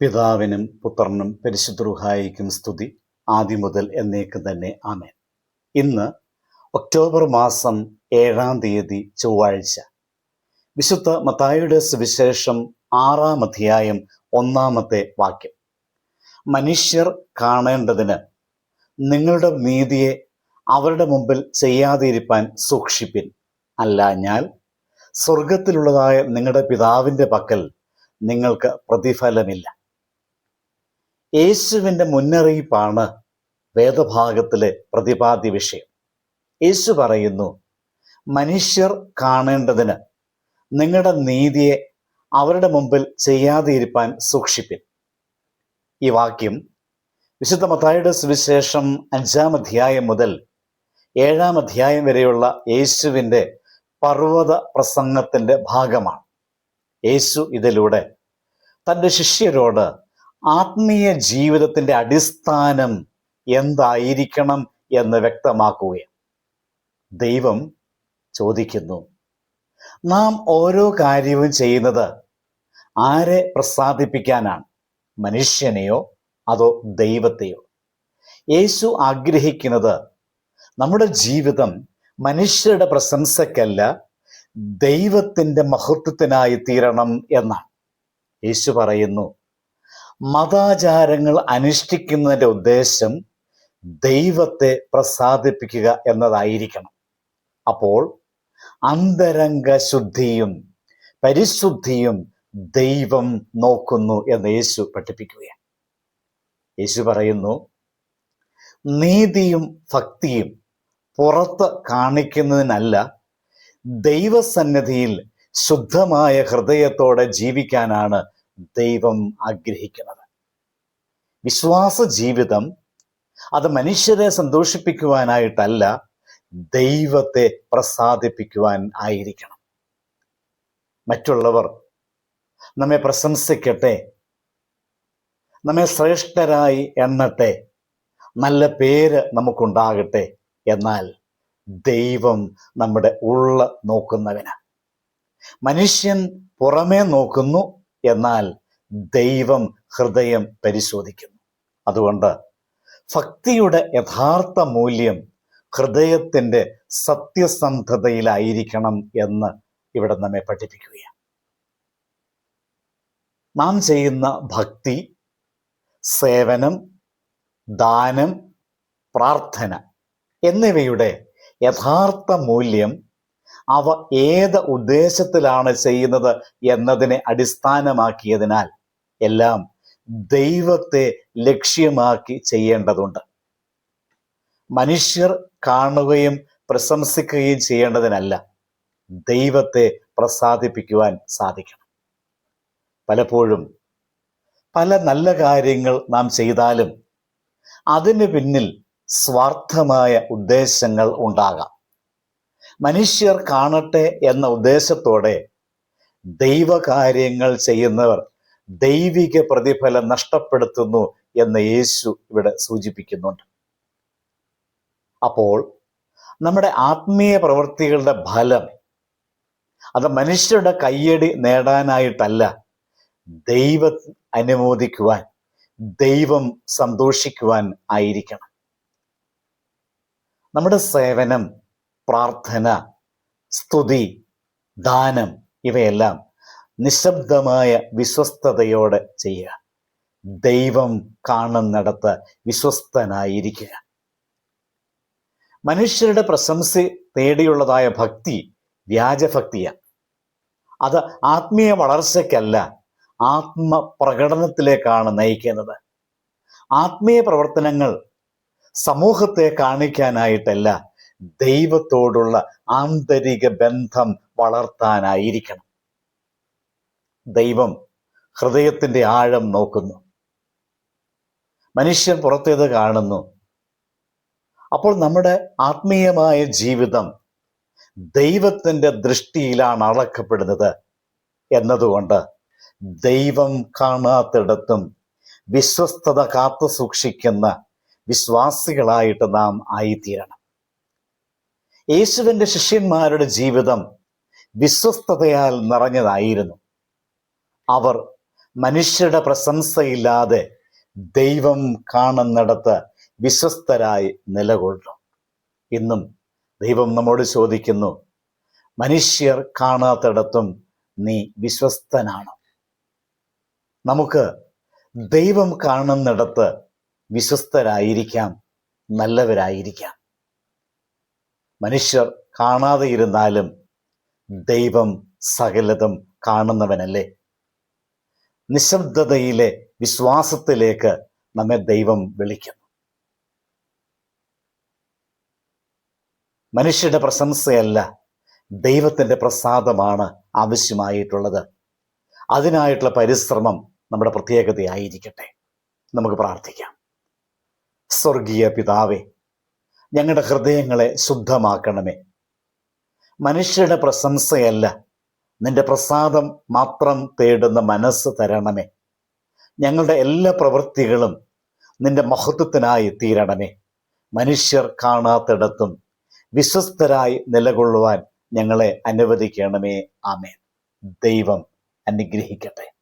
പിതാവിനും പുത്രനും പരിശുദ്ധറുഹായിക്കും സ്തുതി. ആദ്യം മുതൽ എന്നേക്കും തന്നെ ആമേൻ. ഇന്ന് ഒക്ടോബർ മാസം ഏഴാം തീയതി ചൊവ്വാഴ്ച. വിശുദ്ധ മത്തായിയുടെ സുവിശേഷം ആറാം അധ്യായം ഒന്നാമത്തെ വാക്യം. മനുഷ്യർ കാണേണ്ടതിന് നിങ്ങളുടെ നീതിയെ അവരുടെ മുമ്പിൽ ചെയ്യാതിരിപ്പാൻ സൂക്ഷിപ്പിൻ. അല്ല ഞാൻ സ്വർഗത്തിലുള്ളതായ നിങ്ങളുടെ പിതാവിന്റെ പക്കൽ നിങ്ങൾക്ക് പ്രതിഫലമില്ല. യേശുവിന്റെ മുന്നറിയിപ്പാണ് വേദഭാഗത്തിലെ പ്രതിപാദ്യ വിഷയം. യേശു പറയുന്നു മനുഷ്യർ കാണേണ്ടതിന് നിങ്ങളുടെ നീതിയെ അവരുടെ മുമ്പിൽ ചെയ്യാതിരിപ്പാൻ സൂക്ഷിപ്പിൻ. ഈ വാക്യം വിശുദ്ധ മത്തായുടെ സുവിശേഷം അഞ്ചാം അധ്യായം മുതൽ ഏഴാം അധ്യായം വരെയുള്ള യേശുവിന്റെ പർവത പ്രസംഗത്തിന്റെ ഭാഗമാണ്. യേശു ഇതിലൂടെ തന്റെ ശിഷ്യരോട് ആത്മീയ ജീവിതത്തിന്റെ അടിസ്ഥാനം എന്തായിരിക്കണം എന്ന് വ്യക്തമാക്കുകയാണ്. ദൈവം ചോദിക്കുന്നു നാം ഓരോ കാര്യവും ചെയ്യുന്നത് ആരെ പ്രസാദിപ്പിക്കാനാണ്? മനുഷ്യനെയോ അതോ ദൈവത്തെയോ? യേശു ആഗ്രഹിക്കുന്നത് നമ്മുടെ ജീവിതം മനുഷ്യരുടെ പ്രശംസക്കല്ല ദൈവത്തിന്റെ മഹത്വത്തിനായി തീരണം എന്നാണ്. യേശു പറയുന്നു മതാചാരങ്ങൾ അനുഷ്ഠിക്കുന്നതിന്റെ ഉദ്ദേശം ദൈവത്തെ പ്രസാദിപ്പിക്കുക എന്നതായിരിക്കണം. അപ്പോൾ അന്തരംഗ ശുദ്ധിയും പരിശുദ്ധിയും ദൈവം നോക്കുന്നു എന്ന് യേശു പഠിപ്പിക്കുകയാണ്. യേശു പറയുന്നു നീതിയും ഭക്തിയും പുറത്ത് കാണിക്കുന്നതിനല്ല ദൈവസന്നിധിയിൽ ശുദ്ധമായ ഹൃദയത്തോടെ ജീവിക്കാനാണ് ദൈവം ആഗ്രഹിക്കുന്നത്. വിശ്വാസ ജീവിതം അത് മനുഷ്യരെ സന്തോഷിപ്പിക്കുവാനായിട്ടല്ല ദൈവത്തെ പ്രസാദിപ്പിക്കുവാൻ ആയിരിക്കണം. മറ്റുള്ളവർ നമ്മെ പ്രശംസിക്കട്ടെ നമ്മെ ശ്രേഷ്ഠരായി എണ്ണട്ടെ നല്ല പേര് നമുക്കുണ്ടാകട്ടെ എന്നാൽ ദൈവം നമ്മുടെ ഉള്ള നോക്കുന്നവന് മനുഷ്യൻ പുറമേ നോക്കുന്നു എന്നാൽ ദൈവം ഹൃദയം പരിശോധിക്കുന്നു. അതുകൊണ്ട് ഭക്തിയുടെ യഥാർത്ഥ മൂല്യം ഹൃദയത്തിന്റെ സത്യസന്ധതയിലായിരിക്കണം എന്ന് ഇവിടെ നമ്മെ പഠിപ്പിക്കുകയാണ്. നാം ചെയ്യുന്ന ഭക്തി സേവനം ദാനം പ്രാർത്ഥന എന്നിവയുടെ യഥാർത്ഥ മൂല്യം അവ ഏത് ഉദ്ദേശത്തിലാണ് ചെയ്യുന്നത് എന്നതിനെ അടിസ്ഥാനമാക്കിയതിനാൽ എല്ലാം ദൈവത്തെ ലക്ഷ്യമാക്കി ചെയ്യേണ്ടതുണ്ട്. മനുഷ്യർ കാണുകയും പ്രശംസിക്കുകയും ചെയ്യേണ്ടതിനല്ല ദൈവത്തെ പ്രസാദിപ്പിക്കുവാൻ സാധിക്കണം. പലപ്പോഴും പല നല്ല കാര്യങ്ങൾ നാം ചെയ്താലും അതിന് പിന്നിൽ സ്വാർത്ഥമായ ഉദ്ദേശങ്ങൾ ഉണ്ടാകാം. മനുഷ്യർ കാണട്ടെ എന്ന ഉദ്ദേശത്തോടെ ദൈവകാര്യങ്ങൾ ചെയ്യുന്നവർ ദൈവിക പ്രതിഫലം നഷ്ടപ്പെടുത്തുന്നു എന്ന് യേശു ഇവിടെ സൂചിപ്പിക്കുന്നുണ്ട്. അപ്പോൾ നമ്മുടെ ആത്മീയ പ്രവൃത്തികളുടെ ഫലം അത് മനുഷ്യരുടെ കയ്യടി നേടാനായിട്ടല്ല ദൈവം അനുമോദിക്കുവാൻ ദൈവം സന്തോഷിക്കുവാൻ ആയിരിക്കണം. നമ്മുടെ സേവനം പ്രാർത്ഥന സ്തുതി ദാനം ഇവയെല്ലാം നിശബ്ദമായ വിശ്വസ്തയോടെ ചെയ്യുക. ദൈവം കാണുന്നിടത്ത് വിശ്വസ്തനായിരിക്കുക. മനുഷ്യരുടെ പ്രശംസ തേടിയുള്ളതായ ഭക്തി വ്യാജഭക്തിയാണ്. അത് ആത്മീയ വളർച്ചയ്ക്കല്ല ആത്മപ്രകടനത്തിലേക്കാണ് നയിക്കുന്നത്. ആത്മീയ പ്രവർത്തനങ്ങൾ സമൂഹത്തെ കാണിക്കാനായിട്ടല്ല ദൈവത്തോടുള്ള ആന്തരിക ബന്ധം വളർത്താനായിരിക്കണം. ദൈവം ഹൃദയത്തിന്റെ ആഴം നോക്കുന്നു. മനുഷ്യൻ പുറത്തേത് കാണുന്നു. അപ്പോൾ നമ്മുടെ ആത്മീയമായ ജീവിതം ദൈവത്തിന്റെ ദൃഷ്ടിയിലാണ് അളക്കപ്പെടുന്നത് എന്നതുകൊണ്ട് ദൈവം കാണാത്തിടത്തും വിശ്വസ്തത കാത്തു സൂക്ഷിക്കുന്ന വിശ്വാസികളായിട്ട് നാം ആയിത്തീരണം. യേശുവിന്റെ ശിഷ്യന്മാരുടെ ജീവിതം വിശ്വസ്തതയാൽ നിറഞ്ഞതായിരുന്നു. അവർ മനുഷ്യരുടെ പ്രശംസയില്ലാതെ ദൈവം കാണുന്നിടത്ത് വിശ്വസ്തരായി നിലകൊള്ളും. ഇന്നും ദൈവം നമ്മോട് ചോദിക്കുന്നു മനുഷ്യർ കാണാത്തിടത്തും നീ വിശ്വസ്തനാണ്? നമുക്ക് ദൈവം കാണുന്നിടത്ത് വിശ്വസ്തരായിരിക്കാം നല്ലവരായിരിക്കാം. മനുഷ്യർ കാണാതെ ഇരുന്നാലും ദൈവം സകലതും കാണുന്നവനല്ലേ? നിശബ്ദതയിലെ വിശ്വാസത്തിലേക്ക് നമ്മെ ദൈവം വിളിക്കുന്നു. മനുഷ്യരുടെ പ്രശംസയല്ല ദൈവത്തിന്റെ പ്രസാദമാണ് ആവശ്യമായിട്ടുള്ളത്. അതിനായിട്ടുള്ള പരിശ്രമം നമ്മുടെ പ്രത്യേകതയായിരിക്കട്ടെ. നമുക്ക് പ്രാർത്ഥിക്കാം. സ്വർഗീയ പിതാവെ ഞങ്ങളുടെ ഹൃദയങ്ങളെ ശുദ്ധമാക്കണമേ. മനുഷ്യരുടെ പ്രശംസയല്ല നിന്റെ പ്രസാദം മാത്രം തേടുന്ന മനസ്സ് തരണമേ. ഞങ്ങളുടെ എല്ലാ പ്രവൃത്തികളും നിന്റെ മഹത്വത്തിനായി തീരണമേ. മനുഷ്യർ കാണാത്തിടത്തും വിശ്വസ്തരായി നിലകൊള്ളുവാൻ ഞങ്ങളെ അനുവദിക്കണമേ. ആമേൻ. ദൈവം അനുഗ്രഹിക്കട്ടെ.